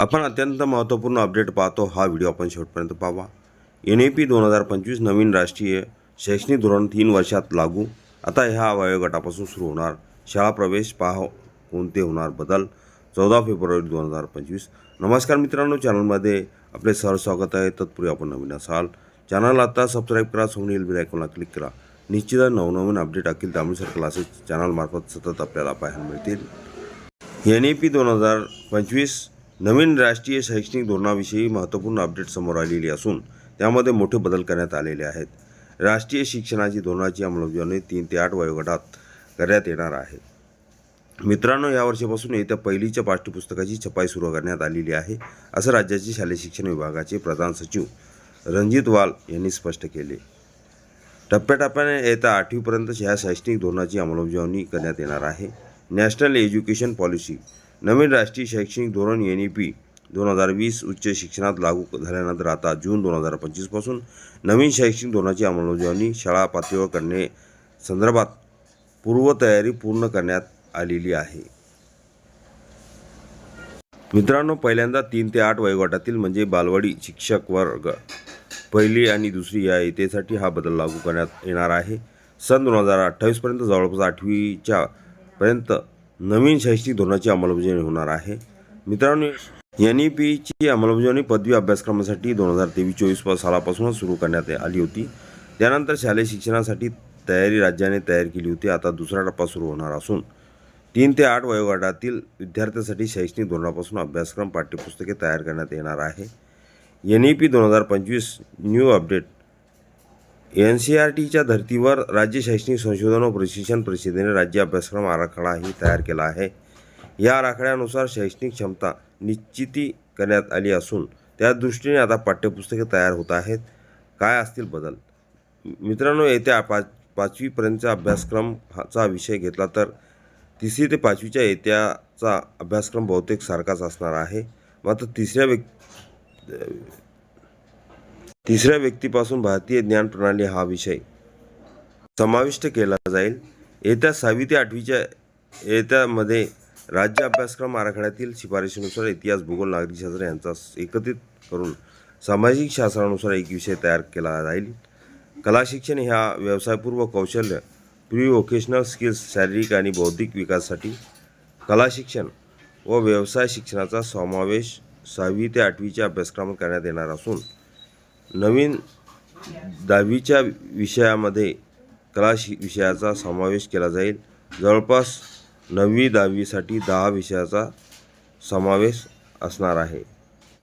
आपण अत्यंत महत्त्वपूर्ण अपडेट पाहतो. हा व्हिडिओ आपण शेवटपर्यंत पाहावा. एन ए पी दोन हजार पंचवीस नवीन राष्ट्रीय शैक्षणिक धोरण तीन वर्षात लागू. आता ह्या वयोगटापासून सुरू होणार. शाळा प्रवेश पाह कोणते होणार बदल? चौदा फेब्रुवारी दोन हजार पंचवीस. नमस्कार मित्रांनो चॅनलमध्ये आपले सर स्वागत आहे. तत्पूर्वी आपण नवीन असाल चॅनल आता सबस्क्राईब करा सोनी बिल आयकॉनला क्लिक करा. निश्चितच नवनवीन अपडेट अखिल तामिळसर क्लासेस चॅनलमार्फत सतत आपल्याला पाहायला मिळतील. एन ए पी दोन हजार पंचवीस नवीन राष्ट्रीय शैक्षणिक धोरणाविषयी महत्त्वपूर्ण अपडेट समोर आलेली असून त्यामध्ये मोठे बदल करण्यात आलेले आहेत. राष्ट्रीय शिक्षणाची धोरणाची अंमलबजावणी तीन ते आठ वयोगटात करण्यात येणार आहे. मित्रांनो या वर्षीपासून येत्या पहिलीच्या पाठ्यपुस्तकाची छपाई सुरू करण्यात आलेली आहे असं राज्याचे शालेय शिक्षण विभागाचे प्रधान सचिव रणजित वाल यांनी स्पष्ट केले. टप्प्याटप्प्याने येत्या आठवीपर्यंत ह्या शैक्षणिक धोरणाची अंमलबजावणी करण्यात येणार आहे. नॅशनल एज्युकेशन पॉलिसी नवीन राष्ट्रीय शैक्षणिक धोरण एन ई पी दोन हजार वीस उच्च शिक्षणात लागू झाल्यानंतर आता जून दोन हजार पंचवीसपासून नवीन शैक्षणिक धोरणाची अंमलबजावणी शाळा पातळीवर करणे संदर्भात पूर्वतयारी पूर्ण करण्यात आलेली आहे. मित्रांनो पहिल्यांदा तीन ते आठ वयोगटातील म्हणजे बालवाडी शिक्षक वर्ग पहिली आणि दुसरी या येतेसाठी हा बदल लागू करण्यात येणार आहे. सन दोन हजार अठ्ठावीसपर्यंत जवळपास आठवीच्या पर्यंत नवीन शैक्षणिक धोरणाची अंमलबजावणी होणार आहे. मित्रांनो एन ई पीची अंमलबजावणी पदवी अभ्यासक्रमासाठी दोन हजार तेवीस चोवीस सालापासूनच सुरू करण्यात आली होती. त्यानंतर शालेय शिक्षणासाठी तयारी राज्याने तयार केली होती. आता दुसरा टप्पा सुरू होणार असून तीन ते आठ वयोगटातील विद्यार्थ्यांसाठी शैक्षणिक धोरणापासून अभ्यासक्रम पाठ्यपुस्तके तयार करण्यात येणार आहे. एन ई पी दोन हजार पंचवीस new update N C R टीच्या धर्तीवर राज्य शैक्षणिक संशोधन व प्रशिक्षण परिषदेने राज्य अभ्यासक्रम आराखडाही तयार केला आहे. या आराखड्यानुसार शैक्षणिक क्षमता निश्चिती करण्यात आली असून त्या दृष्टीने आता पाठ्यपुस्तके तयार होत आहेत. काय असतील बदल? मित्रांनो येत्या पाच पाचवीपर्यंतचा अभ्यासक्रम हाचा विषय घेतला तर तिसरी ते पाचवीच्या येत्याचा अभ्यासक्रम बहुतेक सारखाच असणार आहे. मात्र तिसऱ्या व्यक् तिसऱ्या व्यक्तीपासून भारतीय ज्ञान प्रणाली हा विषय समाविष्ट केला जाईल. येत्या सहावी ते आठवीच्या येत्यामध्ये राज्य अभ्यासक्रम आराखड्यातील शिफारशीनुसार इतिहास भूगोल नागरिकशास्त्र यांचा एकत्रित करून सामाजिक शास्त्रानुसार एक विषय तयार केला जाईल. कला शिक्षण ह्या व्यवसायपूर्व कौशल्य प्री व्होकेशनल स्किल्स शारीरिक आणि बौद्धिक विकासासाठी कला शिक्षण व व्यवसाय शिक्षणाचा समावेश सहावी ते आठवीच्या अभ्यासक्रमात करण्यात येणार असून नवीन दहावीच्या विषयामध्ये कला शि विषयाचा समावेश केला जाईल. जवळपास नववी दहावीसाठी दहा विषयाचा समावेश असणार आहे.